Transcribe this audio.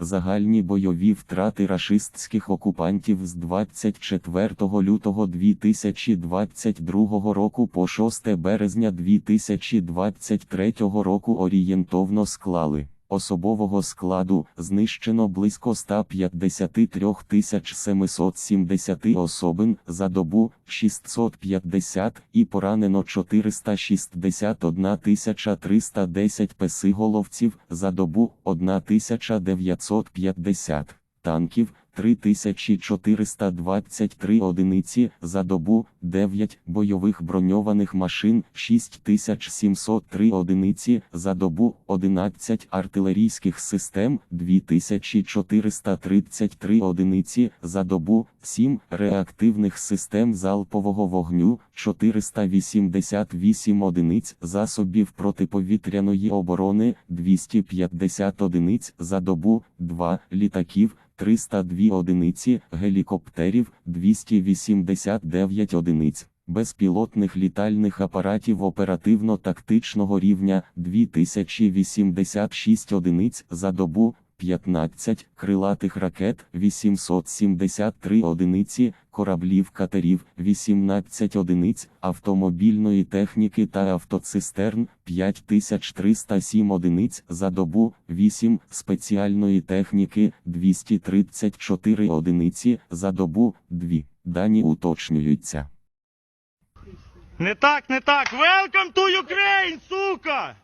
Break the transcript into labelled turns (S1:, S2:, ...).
S1: Загальні бойові втрати рашистських окупантів з 24 лютого 2022 року по 6 березня 2023 року орієнтовно склали. Особового складу знищено близько 153 770 особин за добу 650 і поранено 461 310 песиголовців за добу 1950 танків 3423 одиниці за добу, 9 бойових броньованих машин 6703 одиниці за добу, 11 артилерійських систем 2433 одиниці за добу, 7 реактивних систем залпового вогню 488 одиниць засобів протиповітряної оборони 250 одиниць за добу, 2 літаків 302 одиниці, гелікоптерів 289 одиниць, безпілотних літальних апаратів оперативно-тактичного рівня 2086 одиниць за добу, 15 крилатих ракет 873 одиниці, кораблів катерів 18 одиниць, автомобільної техніки та автоцистерн 5307 одиниць за добу, 8 спеціальної техніки 234 одиниці за добу, 2. Дані уточнюються.
S2: Не так, не так. Welcome to Ukraine, сука!